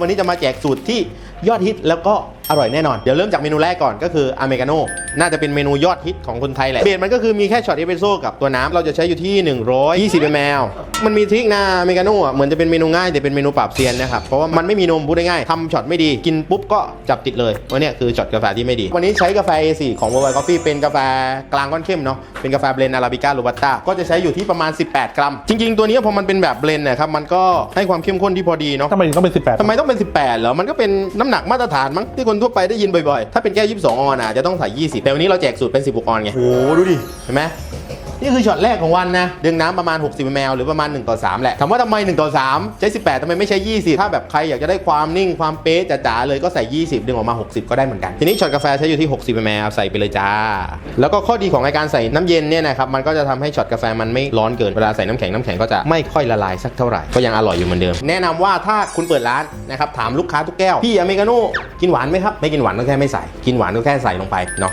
วันนี้จะมาแจกสูตรที่ยอดฮิตแล้วก็อร่อยแน่นอน เดี๋ยวเริ่มจากเมนูแรกก่อนก็คืออเมริกาโน่ น่าจะเป็นเมนูยอดฮิตของคนไทยแหละเบสมันก็คือมีแค่ช็อตเอสเปรสโซ่กับตัวน้ำเราจะใช้อยู่ที่ 120 ml มันมีทริคนะอเมริกาโน่อะเหมือนจะเป็นเมนูง่ายแต่เป็นเมนูปราบเซียนนะครับเพราะว่ามันไม่มีนมพูดง่ายๆทำช็อตไม่ดีกินปุ๊บก็จับติดเลยว่าเนี่ยคือช็อตกาแฟที่ไม่ดี วันนี้ใช้กาแฟ A4 ของ w o r l d Coffee เป็นกาแฟกลางก้อนเข้มเนาะเป็นกาแฟเบลนด์อาราบิก้าโรบัสต้าก็จะใช้อยู่ที่ประมาณ 18 กรัม จริง ๆ ตัวนี้พอมันเป็นแบบเบลนด์นะครับมันก็ให้ความเข้มข้นที่พอดีเนาะทำไมถึงต้องเป็น 18ทำไมต้องเป็น 18เหรอมันก็เป็นน้ำหนักมาตรฐานมั้งที่คนทั่วไปได้ยินบ่อยๆ ถ้าเป็นแก้ว22ออนอะจะต้องใส่20แต่วันนี้เราแจกสูตรเป็น 16 ออนไง โอ้ดูดิ เห็นไหมนี่คือช็อตแรกของวันนะ ดึงน้ำประมาณ 60 ml หรือประมาณ 1 ต่อ 3 แหละ ถามว่าทำไม 1 ต่อ 3 ใช้ 18ทำไมไม่ใช้ 20 ถ้าแบบใครอยากจะได้ความนิ่งความเป๊ะจ๋าๆเลยก็ใส่ 20 ดึงออกมา 60 ก็ได้เหมือนกัน ทีนี้ช็อตกาแฟใช้อยู่ที่ 60 ml ใส่ไปเลยจ้า แล้วก็ข้อดีของการใส่น้ำเย็นเนี่ยนะครับ มันก็จะทำให้ช็อตกาแฟมันไม่ร้อนเกิน เวลาใส่น้ำแข็งน้ำแข็งก็จะไม่ค่อยละลายสักเท่าไหร่ ก็ยังอร่อยอยู่เหมือนเดิม แนะนำว่าถ้าคุณเปิดร้านนะครับถามลูกค้าทุกแก้วพี่อเมริกาโน่กินหวานไหมครับไม่กินหวานก็แค่ไม่ใส่กินหวานก็แค่ใส่ลงไปเนาะ